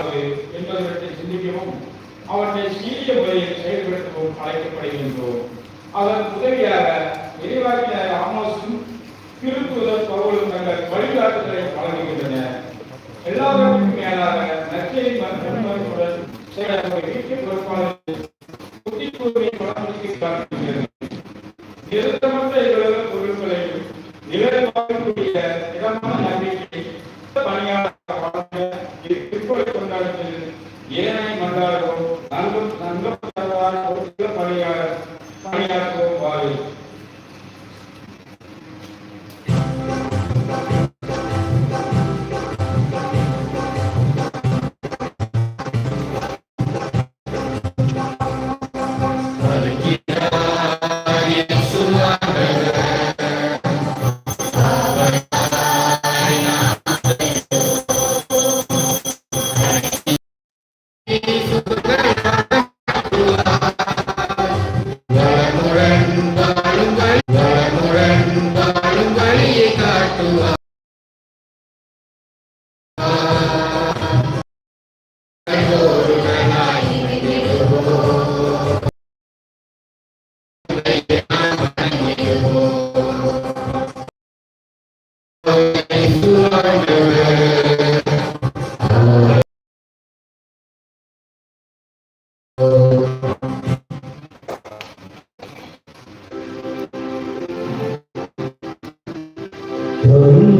வாழ்வு என்பதை சிந்திக்கவும் அவற்றை சீரிய முறையில் செயல்படுத்தவும் அழைக்கப்படுகின்றோம். அதன் உதவியாக இறைவாக்கினர் ஆமோசும் திருத்துதர் பவுலும் தங்கள் வழிகாட்டுதலை வழங்குகின்றன. எல்லாவற்றுக்கும் மேலாக நற்செய்தி மருத்துவத்துடன் செயலாக வீட்டு பொறுப்பாளர் நிறுத்தமற்ற இவ்வளவு பொருட்களையும் நிலவாழக்கூடிய திருப்பதி கொண்டாடத்தில் ஏனை மன்றாடுவோம் நல்கு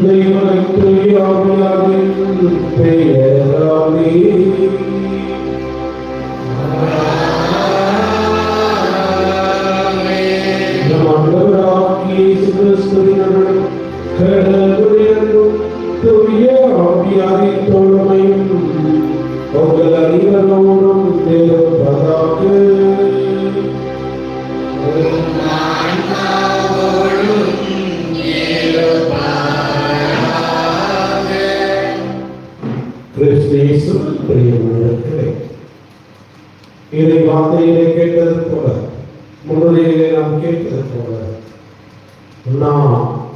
தந்தை மகத்துயாவின் வார்த்தைகளை கேட்டது போல முன்னுரையிலே நாம் கேட்டது போல நாம்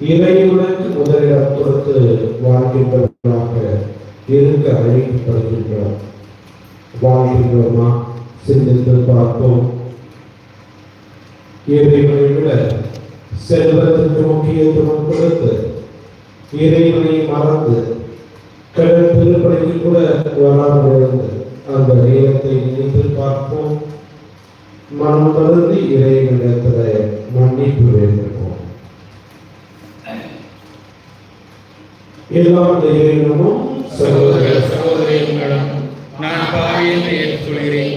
இறைவனுக்கு முதலிடம் கொடுத்து வாழ்கின்றவர்களாக இருக்க அழைக்கப்படுகின்றோம் வாழ்கின்றோமா? சிந்தித்து பார்ப்போம். இறைவனை விட செல்வத்திற்கு முக்கியத்துவம் கொடுத்து இறைவனை மறந்து கடல் திருப்பணிக்கு கூட வராமல் இருந்தது அந்த நேரத்தை நினைத்து பார்ப்போம் மனம் தொடர்ந்து இறைவனிடத்தில் மன்னிப்பு வேண்டுவோம். எல்லா இறைவனும் சகோதர சகோதரிகளும் நான் பாவியத்தை என்று ஏற்றுச் சொல்கிறேன்.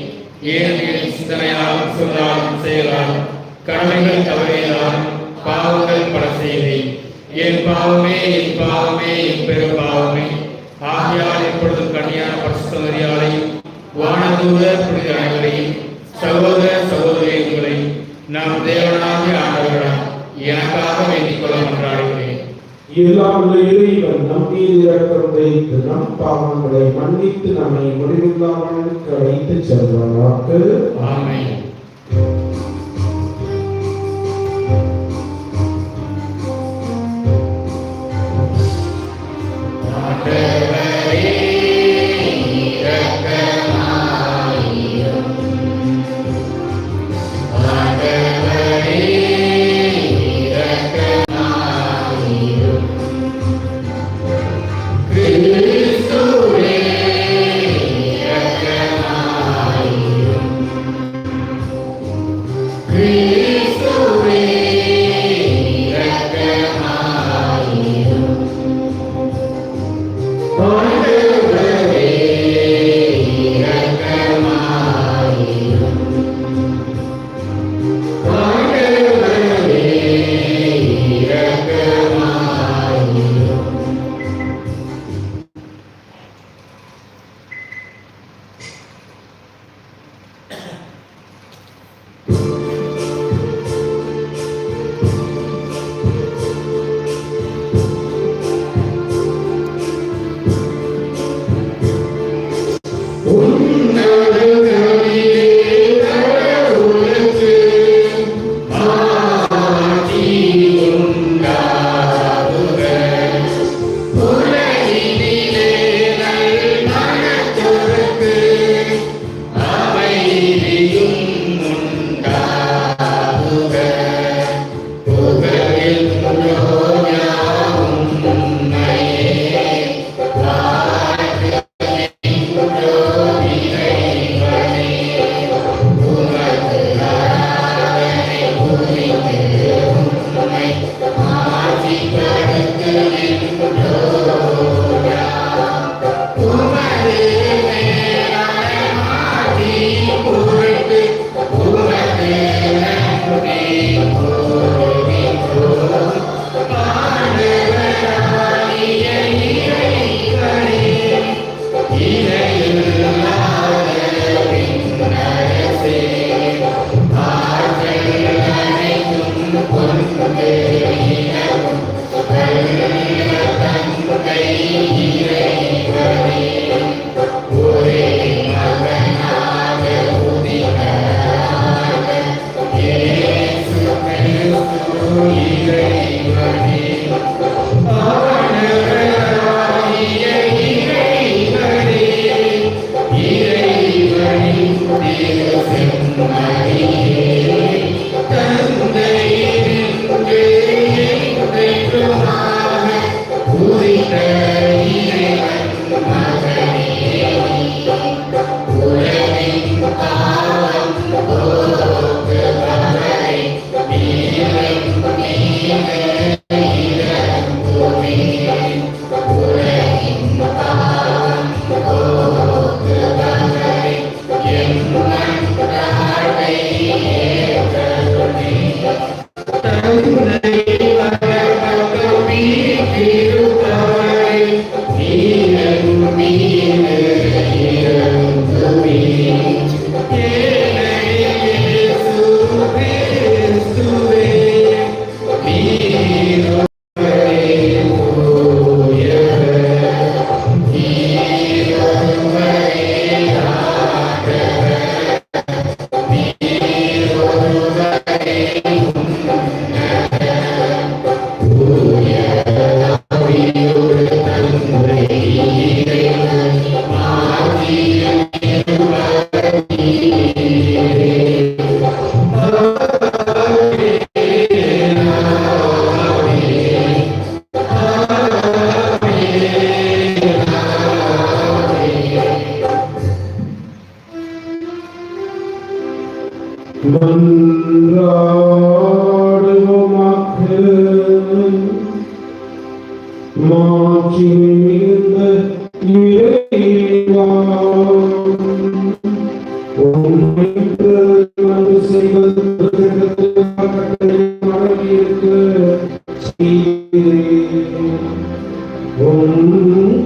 ஏன் சிந்தனையாலும் சொல்லாலும் செயலாலும் கடமைகள் தவறியதாலும் பாவங்கள் பல செய்தேன். என் பாவமே என் பாவமே என் பெரும் பாவமே. ஆகையால் எப்பொழுதும் கன்னியான பரிசுத்தமரியாலையும் வானதூர புனித அனைவரையும் சகோதர சகோதரியங்களையும் நாம் தேவனாகிய ஆண்டவரிடம் எனக்காக வேண்டிக் கொள்ள மன்றாடுகிறேன் எல்லாம் இறைவன் நம் வைத்து பாவங்களை மன்னித்து நம்மை முடிவில்லாமல் அழைத்து செல்வாராக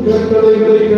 கட்டளைகளை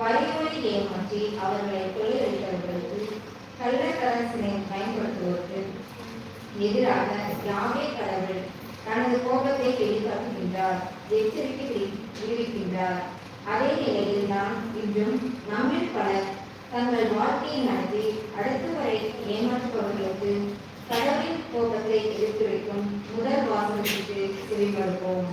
வழிமொழி ஏமாற்றி அவர்களை கொள்ளையடிப்பவர்களுக்கு கள்ளக்கரசனை பயன்படுத்துவதற்கு எதிராக யாமே கடவுள் தனது கோபத்தை வெளிப்படுத்துகின்றார் எச்சரிக்கை விடுவிக்கின்றார். அதே நிலையில் தான் இன்றும் நம்மில் பலர் தங்கள் வாழ்க்கையை நடத்தி அடுத்து வரை ஏமாற்றுபவர்களுக்கு கடவுளின் கோபத்தை எடுத்து வைக்கும் முதல் வாசலுக்கு செவிமறுப்போம்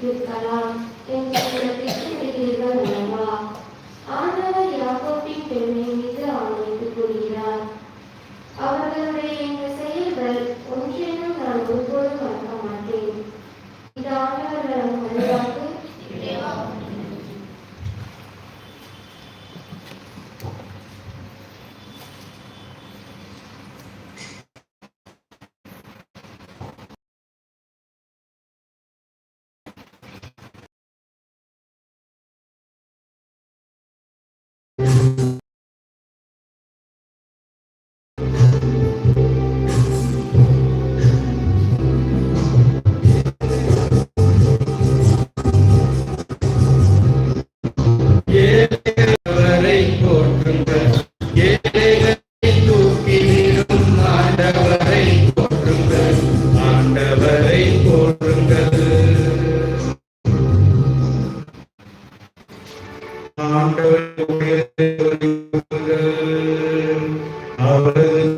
விடுக்கலாம் என்று பிடித்து விடுகிறீர்கள் அவரது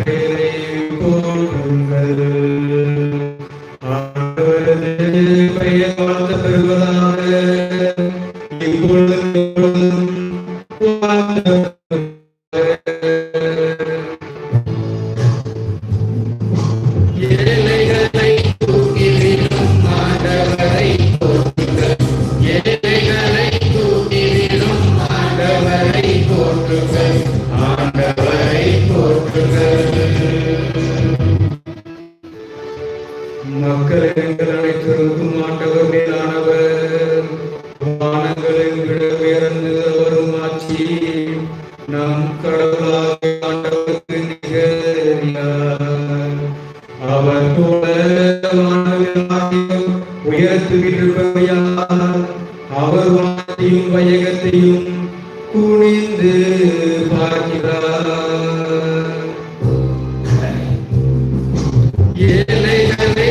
மக்கள் எங்கள் அனைத்திற்கும் ஆண்டவர் மேலானவர். ஏழைகளை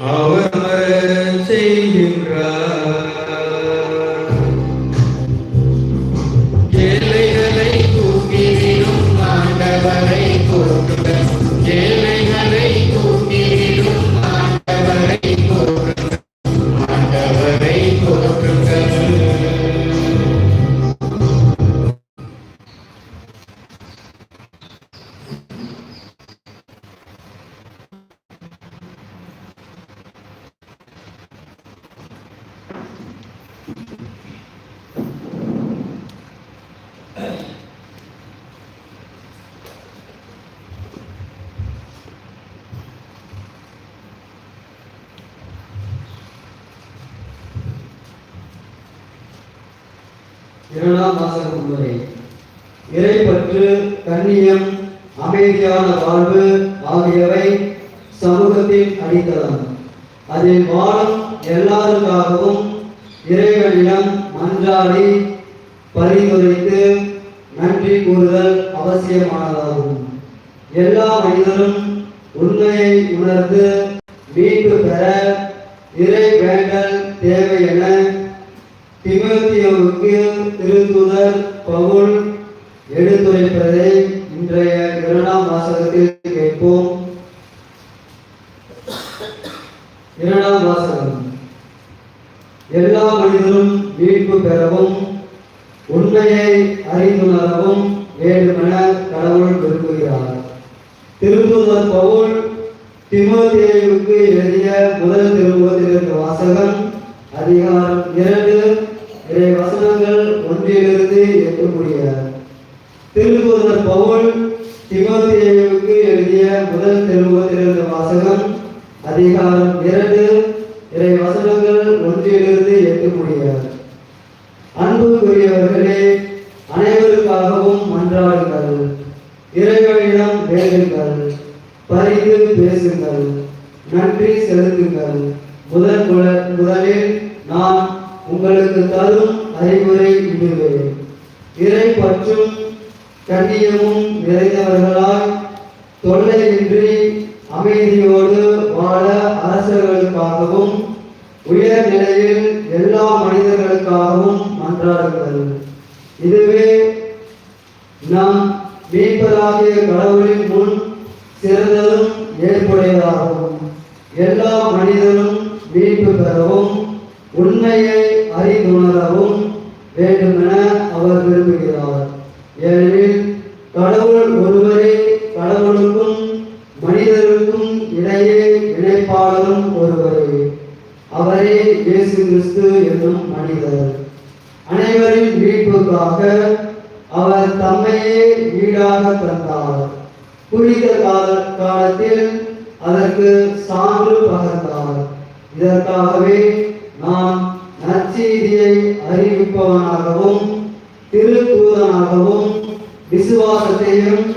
அவர் அமர இரண்டாம் வாசக இறை பற்று கண்ணியம் அமைதியான வாழ்வு ஆகியவை சமூகத்தின் அடித்தளம். அதில் வாழும் எல்லாருக்காகவும் இறைவனிடம் மன்றாடி பரிந்துரைத்து நன்றி கூறுதல் அவசியமானதாகும். எல்லா மனிதரும் உண்மையை உணர்ந்து மீட்பு பெற இறை வேண்டல் தேவை என திமுத்தியவுக்கு திருத்தூதர் பவுல் எடுத்துரைப்பதை இன்றைய இரண்டாம் வாசகத்தில் கேட்போம். இரண்டாம் வாசகம். எல்லா மனிதரும் மீட்பு பெறவும் உண்மையை அறிந்துணரவும் வேண்டுமென கடவுள் விரும்புகிறார். திருத்தூதர் பவுல் திமுதேவுக்கு எழுதிய முதல் திருமுகத்திலிருந்து வாசகம் அதிகாரம் இரண்டு இறை வசனங்கள் ஒன்றிலிருந்து எட்டு முடிய. திருத்தூதர் பவுல் திமுதேவுக்கு எழுதிய முதல் திருமுகத்திலிருந்து வாசகம் அதிகாரம் இரண்டு இறை வசனங்கள் ஒன்றிலிருந்து எட்டு முடியாது அன்புக்குரியவர்களே அனைவருக்காகவும் மன்றாடுங்கள். இறைவனிடம் வேண்டுங்கள். பரிந்து பேசுங்கள். நன்றி செலுத்துங்கள். முதல் முதல் முதலில் நான் உங்களுக்கு தரும் அறிவுரை இதுவே இறை பற்றும் கண்ணியமும் நிறைந்தவர்களாய் தொல்லையின்றி அமைதியோடு வாழ அரசர்களுக்காகவும் உயர் நிலையில் எல்லா மனிதர்களுக்காகவும் மன்றாடுங்கள் இதுவே நம் மீட்பதாகிய கடவுளின் முன் சிறந்ததும் ஏற்புடையதாகும். எல்லா மனிதரும் மீட்பு பெறவும் உண்மையை அறிந்துணரவும் வேண்டுமென அவர் விரும்புகிறார். ஏனெனில் கிறிஸ்து என்னும் மனிதர். அனைவரின் மீட்புக்காக அவர் தம்மையே வீடாக தந்தார். குறித்த கால காலத்தில் அதற்கு சான்று பகர்ந்தார். இதற்காகவே நான் நற்செய்தியை அறிவிப்பவனாகவும் திருத்தூதனாகவும் விசுவாசத்தையும்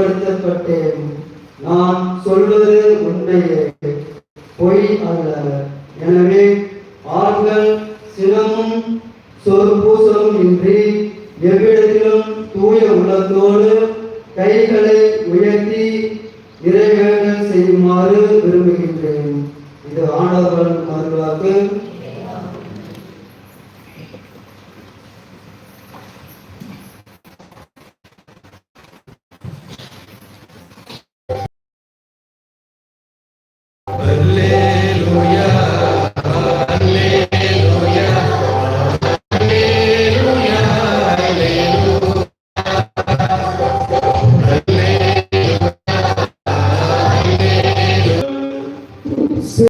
ஏற்படுத்தப்பட்டேன் நான் சொல்வது உண்மையே. பொய் அல்ல. எனவே ஆண்கள் சினமும் சொற்பூசலும் இன்றி எவ்விடத்திலும் தூய உள்ளத்தோடு கைகளை உயர்த்தி இறைவேண்டல் செய்யுமாறு விரும்புகின்றேன். இது ஆண்டவர்கள் மருளாக்கு